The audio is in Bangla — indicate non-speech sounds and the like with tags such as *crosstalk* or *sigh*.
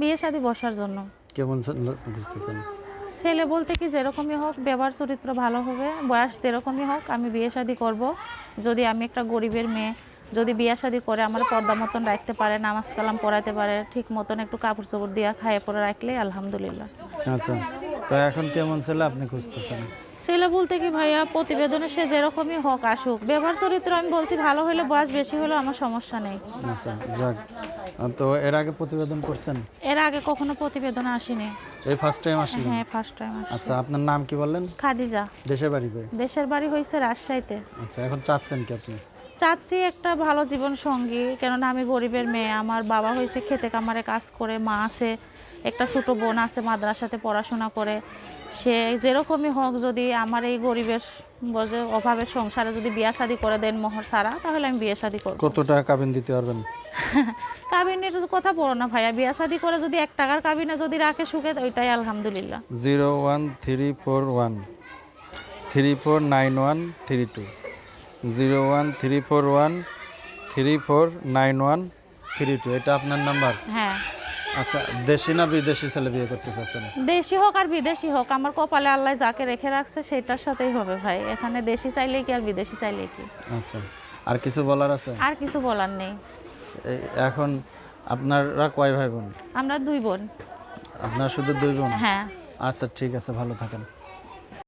বিয়ে শাদী বসার জন্য। কেমন ছেলে ছেলে বলতে কি যেরকমই হোক ব্যবহার চরিত্র ভালো হবে বয়স যেরকমই হোক আমি বিয়ে শাদী করব। যদি আমি একটা গরিবের মেয়ে যদি বিয়ে শাদী করে আমার পর্দা মতন রাখতে পারে নামাজ কালাম পড়াতে পারে ঠিক মতন একটু কাপড় চোপড় দিয়া খাইয়ে পরে রাখলেই আলহামদুলিল্লাহ। আচ্ছা তো এখন কেমন ছেলে আপনি খুঁজতেছেন? ছেলে বলতে কি ভাইয়া প্রতিবেদনে সে যেরকমই হোক আসুক ব্যবহার চরিত্র আমি বলছি ভালো হলে বয়স বেশি হলে আমার সমস্যা নেই। আচ্ছা যাক। তো এর আগে প্রতিবেদন করছেন? এর আগে কখনো প্রতিবেদন আসেনি। এই ফার্স্ট টাইম আসলেন? হ্যাঁ ফার্স্ট টাইম আসছি। আচ্ছা আপনার নাম কি বললেন? খাদিজা। দেশের বাড়ি কই? দেশের বাড়ি হইছে রাজশাহীতে। আচ্ছা এখন চাচ্ছেন কি আপনি? চাচ্ছি একটা ভালো জীবন সঙ্গী কেননা আমি গরিবের মেয়ে। আমার বাবা হয়েছে খেতে কামারে কাজ করে মা আছে একটা ছোটো বোন আছে মাদ্রাসাতে পড়াশোনা করে। সে যেরকমই হোক যদি আমার এই গরিবের বজে অভাবের সংসারে যদি বিয়া শাদি করে দেন মোহর সারা তাহলে আমি বিয়ে শাদি করব। কত টাকা কাবিন দিতে পারবেন? *laughs* কাবিনের কথা বলো না ভাইয়া বিয়া শাদি করে যদি এক টাকার কাবিনে যদি রাখে সুখে ওইটাই আলহামদুলিল্লাহ। Zero one three four one three four nine one three two. Zero one three four one three four nine one three two এটা আপনার নাম্বার? হ্যাঁ। আচ্ছা দেশি না বিদেশি ছেলে বিয়ে করতে চাচ্ছেন দেশি হোক আর বিদেশি হোক আমার কপালে আল্লাহ যাকে রেখে রাখছে সেটার সাথেই হবে ভাই। এখানে দেশি চাইলে কি আর বিদেশি চাইলে কি? আচ্ছা আর কিছু বলার আছে? আর কিছু বলার নেই। এখন আপনারা কয় ভাই বোন? আমরা দুই বোন। আপনার শুধু দুই বোন? হ্যাঁ। আচ্ছা ঠিক আছে ভালো থাকেন।